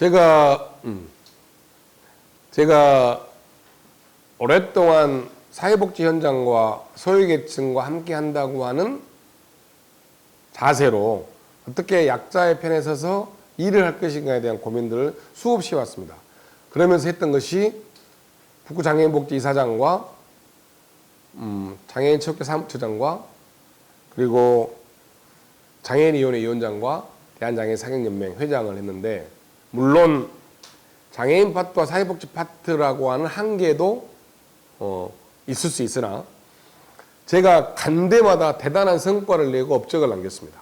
제가 음, 제가 오랫동안 사회복지 현장과 소외계층과 함께 한다고 하는 자세로 어떻게 약자의 편에 서서 일을 할 것인가에 대한 고민들을 수없이 해왔습니다. 그러면서 했던 것이 북구 장애인복지 이사장과 음, 장애인 체육회 사무처장과 그리고 장애인 위원회 위원장과 대한장애인 사경연맹 회장을 했는데 물론 장애인 파트와 사회복지 파트라고 하는 한계도 어, 있을 수 있으나 제가 간대마다 대단한 성과를 내고 업적을 남겼습니다.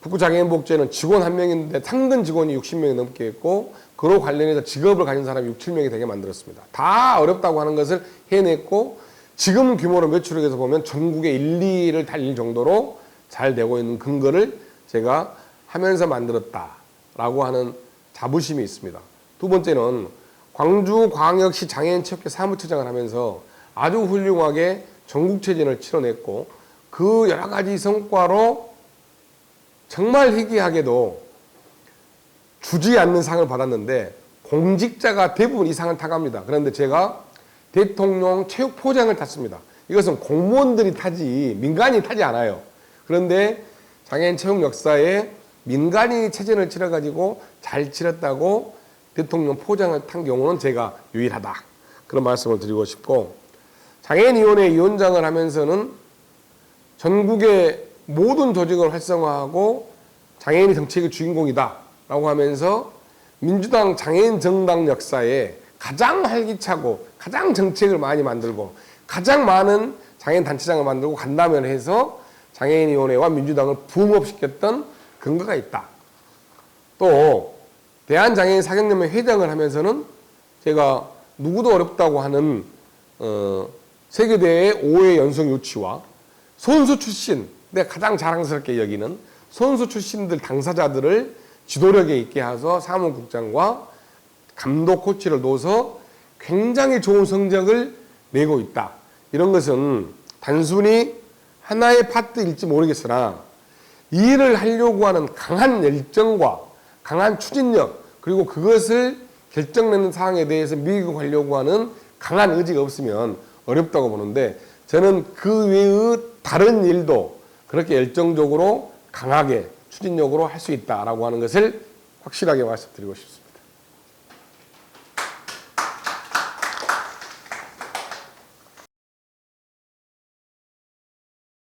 북구장애인복지회는 직원 한 명인데 상근 직원이 60명이 넘게 있고 그로 관련해서 직업을 가진 사람이 6, 7명이 되게 만들었습니다. 다 어렵다고 하는 것을 해냈고 지금 규모로 매출액에서 보면 전국에 1, 2를 달릴 정도로 잘 되고 있는 근거를 제가 하면서 만들었다라고 하는 자부심이 있습니다. 두 번째는 광주광역시 장애인체육회 사무처장을 하면서 아주 훌륭하게 전국체전을 치러냈고 그 여러 가지 성과로 정말 희귀하게도 주지 않는 상을 받았는데 공직자가 대부분 이 상을 타갑니다. 그런데 제가 대통령 체육 포장을 탔습니다. 이것은 공무원들이 타지 민간이 타지 않아요. 그런데 장애인 체육 역사에 민간인이 체전을 치러가지고 잘 치렀다고 대통령 포장을 탄 경우는 제가 유일하다. 그런 말씀을 드리고 싶고 장애인위원회 위원장을 하면서는 전국의 모든 조직을 활성화하고 장애인이 정책의 주인공이다 라고 하면서 민주당 장애인 정당 역사에 가장 활기차고 가장 정책을 많이 만들고 가장 많은 장애인 단체장을 만들고 간담회를 해서 장애인위원회와 민주당을 붐업시켰던 근거가 있다. 또 대한장애인 사경연맹 회장을 하면서는 제가 누구도 어렵다고 하는 어, 세계대회 5회 연속 유치와 선수 출신, 내가 가장 자랑스럽게 여기는 선수 출신들 당사자들을 지도력에 있게 해서 사무국장과 감독 코치를 둬서 굉장히 좋은 성적을 내고 있다. 이런 것은 단순히 하나의 파트일지 모르겠으나 이 일을 하려고 하는 강한 열정과 강한 추진력 그리고 그것을 결정내는 사항에 대해서 밀고 가려고 하는 강한 의지가 없으면 어렵다고 보는데 저는 그 외의 다른 일도 그렇게 열정적으로 강하게 추진력으로 할 수 있다라고 하는 것을 확실하게 말씀드리고 싶습니다.